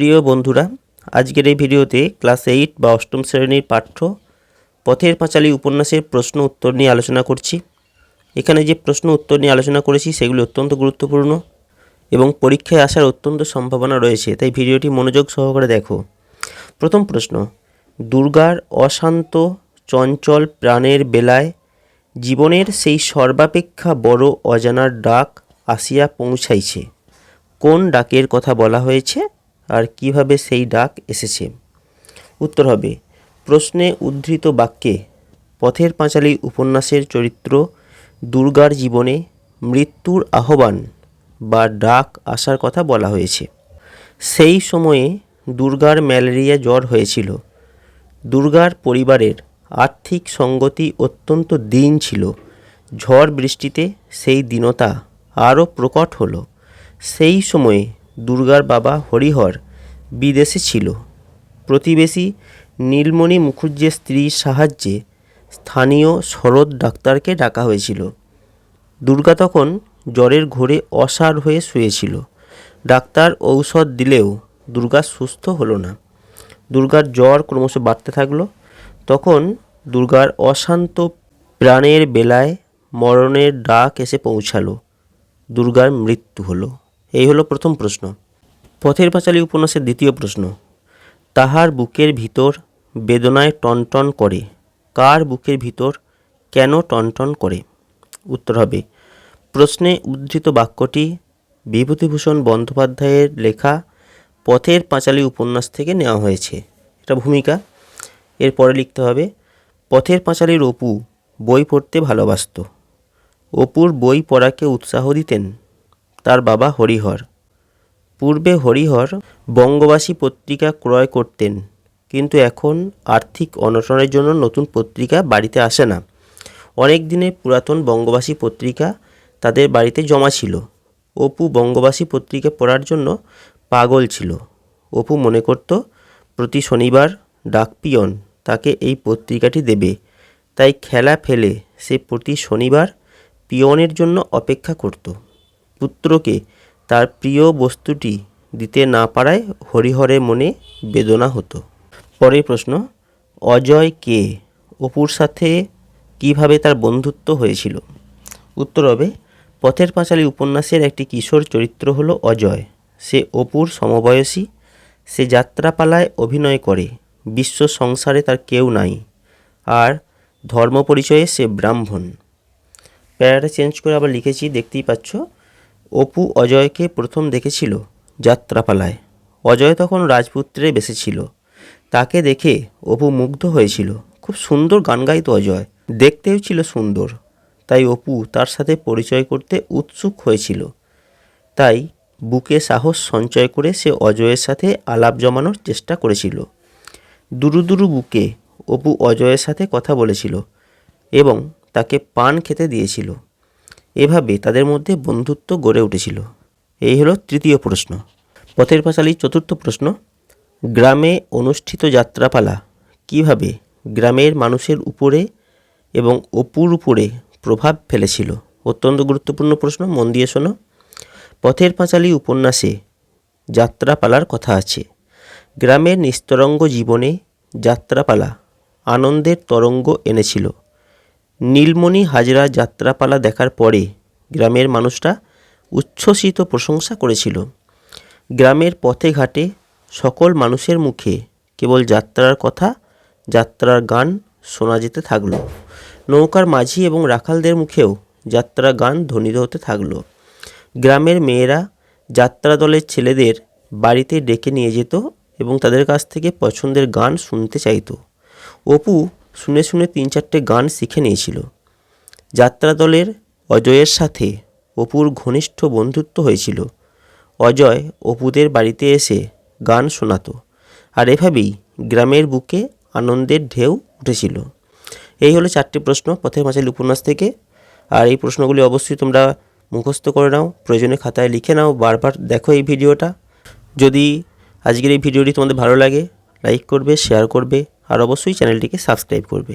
প্রিয় বন্ধুরা, আজকের এই ভিডিওতে ক্লাস এইট বা অষ্টম শ্রেণির পাঠ্য পথের পাঁচালী উপন্যাসের প্রশ্ন উত্তর নিয়ে আলোচনা করছি। এখানে যে প্রশ্ন উত্তর নিয়ে আলোচনা করেছি, সেগুলি অত্যন্ত গুরুত্বপূর্ণ এবং পরীক্ষায় আসার অত্যন্ত সম্ভাবনা রয়েছে, তাই ভিডিওটি মনোযোগ সহকারে দেখো। প্রথম প্রশ্ন, দুর্গার অশান্ত চঞ্চল প্রাণের বেলায় জীবনের সেই সর্বাপেক্ষা বড় অজানার ডাক আসিয়া পৌঁছাইছে। কোন ডাকের কথা বলা হয়েছে? আর কীভাবে সেই ডাক এসেছে? উত্তর হবে, প্রশ্নে উদ্ধৃত বাক্যে, পথের পাঁচালী উপন্যাসের চরিত্র, দুর্গার জীবনে মৃত্যুর আহ্বান বা ডাক আসার কথা বলা হয়েছে। সেই সময়ে দুর্গার ম্যালেরিয়া জ্বর হয়েছিল। দুর্গার পরিবারের আর্থিক সঙ্গতি অত্যন্ত দিন ছিল। ঝড় বৃষ্টিতে সেই দীনতা আরও প্রকট হলো। সেই সময়ে দুর্গার বাবা হরিহর বিদেশে ছিল। প্রতিবেশী নীলমণি মুখুজ্জের স্ত্রীর সাহায্যে স্থানীয় শরৎ ডাক্তারকে ডাকা হয়েছিল। দুর্গা তখন জ্বরের ঘোরে অসাড় হয়ে শুয়েছিল। ডাক্তার ঔষধ দিলেও দুর্গা সুস্থ হলো না। দুর্গার জ্বর ক্রমশ বাড়তে থাকল। তখন দুর্গার অশান্ত প্রাণের বেলায় মরণের ডাক এসে পৌঁছালো। দুর্গার মৃত্যু হলো। এই হলো প্রথম প্রশ্ন। পথের পাঁচালী উপন্যাসের দ্বিতীয় প্রশ্ন, তাহার বুকের ভিতর বেদনায় টনটন করে, কার বুকের ভিতর কেন টনটন করে? উত্তর হবে, প্রশ্নে উদ্ধৃত বাক্যটি বিভূতিভূষণ বন্দ্যোপাধ্যায়ের লেখা পথের পাঁচালী উপন্যাস থেকে নেওয়া হয়েছে। এটা ভূমিকা। এরপরে লিখতে হবে, পথের পাঁচালীর অপু বই পড়তে ভালোবাসত। অপুর বই পড়াকে উৎসাহ দিতেন। তার বাবা হরিহর। পূর্বে হরিহর বঙ্গবাসী পত্রিকা ক্রয় করতেন, কিন্তু এখন আর্থিক অনটনের জন্য নতুন পত্রিকা বাড়িতে আসে না। অনেক দিনের পুরাতন বঙ্গবাসী পত্রিকা তাদের বাড়িতে জমা ছিল। অপু বঙ্গবাসী পত্রিকা পড়ার জন্য পাগল ছিল। অপু মনে করত, প্রতি শনিবার ডাকপিয়ন তাকে এই পত্রিকাটি দেবে। তাই খেলা ফেলে সে প্রতি শনিবার পিয়নের জন্য অপেক্ষা করত। পুত্রকে তার প্রিয় বস্তুটি দিতে না পারায় হরিহরের মনে বেদনা হতো। পরের প্রশ্ন, অজয় কে? অপুর সাথে কীভাবে তার বন্ধুত্ব হয়েছিল? উত্তর হবে, পথের পাঁচালী উপন্যাসের একটি কিশোর চরিত্র হলো অজয়। সে অপুর সমবয়সী, সে যাত্রাপালায় অভিনয় করে, বিশ্ব সংসারে তার কেউ নাই, আর ধর্ম পরিচয়ে সে ব্রাহ্মণ। প্যারাটা চেঞ্জ করে আবার লিখেছি, দেখতেই পাচ্ছ। অপু অজয়কে প্রথম দেখেছিল যাত্রাপালায়। অজয় তখন রাজপুত্রে বেসেছিল। তাকে দেখে অপু মুগ্ধ হয়েছিল। খুব সুন্দর গান গাইতো অজয়। দেখতেও ছিল সুন্দর। তাই অপু তার সাথে পরিচয় করতে উৎসুক হয়েছিল। তাই বুকে সাহস সঞ্চয় করে সে অজয়ের সাথে আলাপ জমানোর চেষ্টা করেছিল। দুরু দুরু বুকে অপু অজয়ের সাথে কথা বলেছিল এবং তাকে পান খেতে দিয়েছিল। এভাবে তাদের মধ্যে বন্ধুত্ব গড়ে উঠেছিল। এই হলো তৃতীয় প্রশ্ন। পথের পাঁচালীর চতুর্থ প্রশ্ন, গ্রামে অনুষ্ঠিত যাত্রাপালা কীভাবে গ্রামের মানুষের উপরে এবং অপুর উপরে প্রভাব ফেলেছিল? অত্যন্ত গুরুত্বপূর্ণ প্রশ্ন, মন দিয়ে শোনো। পথের পাঁচালী উপন্যাসে যাত্রাপালার কথা আছে। গ্রামের নিস্তরঙ্গ জীবনে যাত্রাপালা আনন্দের তরঙ্গ এনেছিল। নীলমণি হাজরা যাত্রাপালা দেখার পরে গ্রামের মানুষরা উচ্ছ্বসিত প্রশংসা করেছিল। গ্রামের পথে ঘাটে সকল মানুষের মুখে কেবল যাত্রার কথা, যাত্রার গান শোনা যেতে থাকল। নৌকার মাঝি এবং রাখালদের মুখেও যাত্রা গান ধ্বনিত হতে থাকল। গ্রামের মেয়েরা যাত্রা দলের ছেলেদের বাড়িতে ডেকে নিয়ে যেত এবং তাদের কাছ থেকে পছন্দের গান শুনতে চাইতো। অপু শুনে শুনে তিন চারটে গান শিখে নিয়েছিল। যাত্রা দলের অজয়ের সাথে অপুর ঘনিষ্ঠ বন্ধুত্ব হয়েছিল। অজয় অপুদের বাড়িতে এসে গান শোনাতো আর এভাবেই গ্রামের বুকে আনন্দের ঢেউ উঠেছিল। এই হলো চারটি প্রশ্ন পথের মাঝালি উপন্যাস থেকে। আর এই প্রশ্নগুলি অবশ্যই তোমরা মুখস্থ করে নাও, প্রয়োজনে খাতায় লিখে নাও, বারবার দেখো এই ভিডিওটা। যদি আজকের এই ভিডিওটি তোমাদের ভালো লাগে, লাইক করবে, শেয়ার করবে আর অবশ্যই চ্যানেলটিকে সাবস্ক্রাইব করবে।